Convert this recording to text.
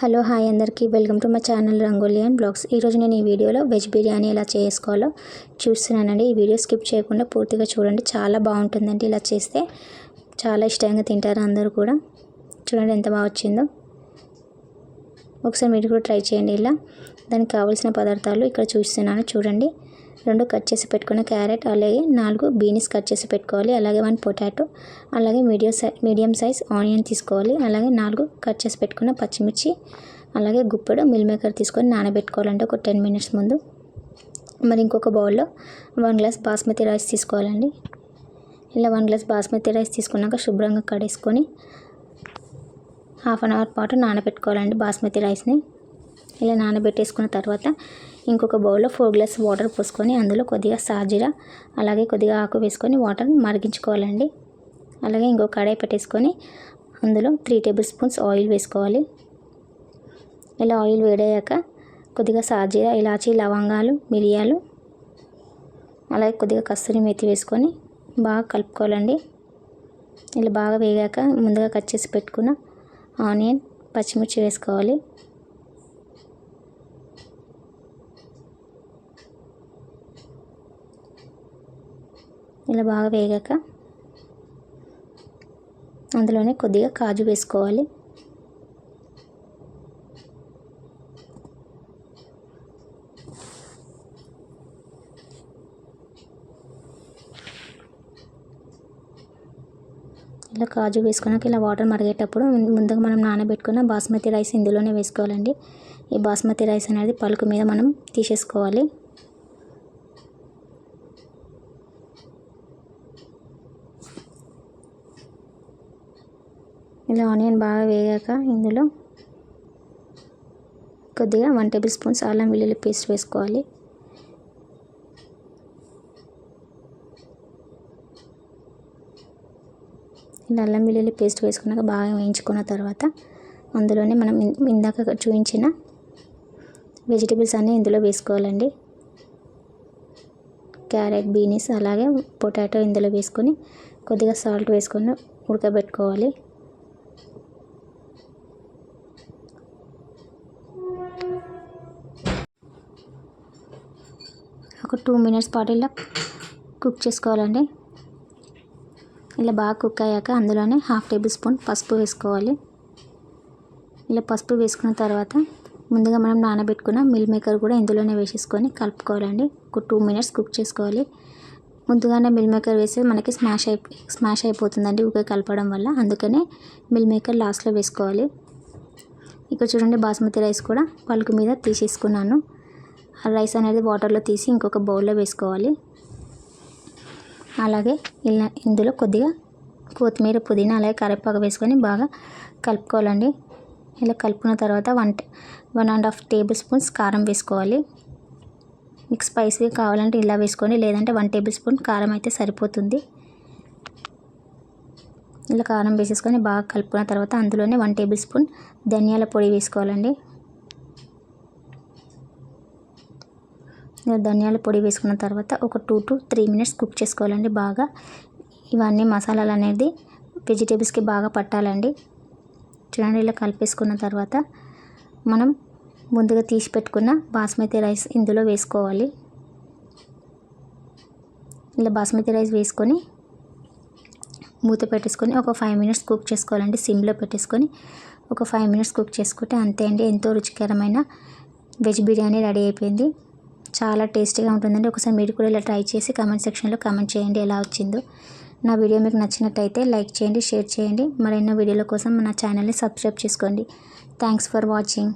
Hello hi అందరికీ. Welcome to my channel Rangoli and blogs. ఈరోజు నేను ఈ వీడియోలో వెజ్ బిర్యానీ ఎలా చేసుకోవాలో చూస్తున్నానండి. ఈ వీడియో స్కిప్ చేయకుండా పూర్తిగా చూడండి. చాలా బాగుంటుందండి ఇలా చేస్తే. చాలా ఇష్టంగా తింటారు అందరూ కూడా. చూడండి ఎంత బాగా వచ్చిందో. ఒకసారి మీరు కూడా ట్రై చేయండి ఇలా. దానికి కావాల్సిన పదార్థాలు ఇక్కడ చూస్తున్నాను. చూడండి. రెండు కట్ చేసి పెట్టుకున్న క్యారెట్ అలాగే నాలుగు బీన్స్ కట్ చేసి పెట్టుకోవాలి. అలాగే వన్ పొటాటో అలాగే medium size medium size onion తీసుకోవాలి. అలాగే నాలుగు కట్ చేసి పెట్టుకున్న పచ్చిమిర్చి అలాగే గుప్పెడు మిల్ మేకర్ తీసుకొని నానబెట్టుకోవాలంటే ఒక టెన్ మినిట్స్ ముందు. మరి ఇంకొక బౌల్లో వన్ గ్లాస్ బాస్మతి రైస్ తీసుకోవాలండి. ఇలా వన్ గ్లాస్ బాస్మతి రైస్ తీసుకున్నాక శుభ్రంగా కడేసుకొని హాఫ్ అన్ అవర్ పాటు నానబెట్టుకోవాలండి బాస్మతి రైస్ని. ఇలా నానబెట్టేసుకున్న తర్వాత ఇంకొక బౌల్లో ఫోర్ గ్లాస్ వాటర్ పోసుకొని అందులో కొద్దిగా సాజీరా అలాగే కొద్దిగా ఆకు వేసుకొని వాటర్ మరిగించుకోవాలండి. అలాగే ఇంకో కడాయి పెట్టేసుకొని అందులో త్రీ టేబుల్ స్పూన్స్ ఆయిల్ వేసుకోవాలి. ఇలా ఆయిల్ వేడయ్యాక కొద్దిగా సాజీరా ఇలాచీ లవంగాలు మిరియాలు అలాగే కొద్దిగా కస్తూరి మెతి వేసుకొని బాగా కలుపుకోవాలండి. ఇలా బాగా వేగాక ముందుగా కట్ చేసి పెట్టుకున్న ఆనియన్ పచ్చిమిర్చి వేసుకోవాలి. ఇలా బాగా వేగాక అందులోనే కొద్దిగా కాజు వేసుకోవాలి. ఇలా కాజు వేసుకున్నాక ఇలా వాటర్ మరిగేటప్పుడు ముందుగా మనం నానబెట్టుకున్న బాస్మతి రైస్ ఇందులోనే వేసుకోవాలండి. ఈ బాస్మతి రైస్ అనేది పలుకు మీద మనం తీసేసుకోవాలి. ఇలా ఆనియన్ బాగా వేగాక ఇందులో కొద్దిగా వన్ టేబుల్ స్పూన్స్ అల్లం వెల్లుల్లి పేస్ట్ వేసుకోవాలి. ఇలా అల్లం వెల్లుల్లి పేస్ట్ వేసుకున్నాక బాగా వేయించుకున్న తర్వాత అందులోనే మనం ఇందాక చూపించిన వెజిటేబుల్స్ అన్నీ ఇందులో వేసుకోవాలండి. క్యారెట్ బీనీస్ అలాగే పొటాటో ఇందులో వేసుకొని కొద్దిగా సాల్ట్ వేసుకొని ఉడకబెట్టుకోవాలి. ఒక టూ మినిట్స్ పాటు ఇలా కుక్ చేసుకోవాలండి. ఇలా బాగా కుక్ అయ్యాక అందులోనే హాఫ్ టేబుల్ స్పూన్ పసుపు వేసుకోవాలి. ఇలా పసుపు వేసుకున్న తర్వాత ముందుగా మనం నానబెట్టుకున్న మిల్ మేకర్ కూడా ఇందులోనే వేసేసుకొని కలుపుకోవాలండి. ఒక టూ మినిట్స్ కుక్ చేసుకోవాలి. ముందుగానే మిల్ మేకర్ వేస్తే మనకి స్మాష్ అయి స్మాష్ అయిపోతుందండి ఊకే కలపడం వల్ల. అందుకనే మిల్ మేకర్ లాస్ట్లో వేసుకోవాలి. ఇక్కడ చూడండి బాస్మతి రైస్ కూడా పలుకు మీద తీసేసుకున్నాను. రైస్ అనేది వాటర్లో తీసి ఇంకొక బౌల్లో వేసుకోవాలి. అలాగే ఇలా ఇందులో కొద్దిగా కొత్తిమీర పుదీనా అలాగే కరివేపాకు వేసుకొని బాగా కలుపుకోవాలండి. ఇలా కలుపుకున్న తర్వాత one one and half tablespoons కారం వేసుకోవాలి. మీకు స్పైసీ కావాలంటే ఇలా వేసుకోండి లేదంటే వన్ టేబుల్ స్పూన్ కారం అయితే సరిపోతుంది. ఇలా కారం వేసేసుకొని బాగా కలుపుకున్న తర్వాత అందులోనే వన్ టేబుల్ స్పూన్ ధనియాల పొడి వేసుకోవాలండి. ధనియాల పొడి వేసుకున్న తర్వాత ఒక two to three minutes cook చేసుకోవాలండి బాగా. ఇవన్నీ మసాలాలు అనేది వెజిటేబుల్స్కి బాగా పట్టాలండి. చూడండి ఇలా కలిపేసుకున్న తర్వాత మనం ముందుగా తీసి పెట్టుకున్న బాస్మతి రైస్ ఇందులో వేసుకోవాలి. ఇలా బాస్మతి రైస్ వేసుకొని మూత పెట్టేసుకొని ఒక ఫైవ్ మినిట్స్ కుక్ చేసుకోవాలండి. సిమ్లో పెట్టేసుకొని ఒక ఫైవ్ మినిట్స్ కుక్ చేసుకుంటే అంతే అండి. ఎంతో రుచికరమైన వెజ్ బిర్యానీ రెడీ అయిపోయింది. చాలా టేస్టీగా ఉంటుందండి. ఒకసారి మీరు కూడా ఇలా ట్రై చేసి కామెంట్ సెక్షన్లో కామెంట్ చేయండి ఎలా వచ్చిందో. నా వీడియో మీకు నచ్చినట్టయితే లైక్ చేయండి షేర్ చేయండి. మరెన్నో వీడియోల కోసం మన ఛానల్ని సబ్స్క్రైబ్ చేసుకోండి. Thanks for watching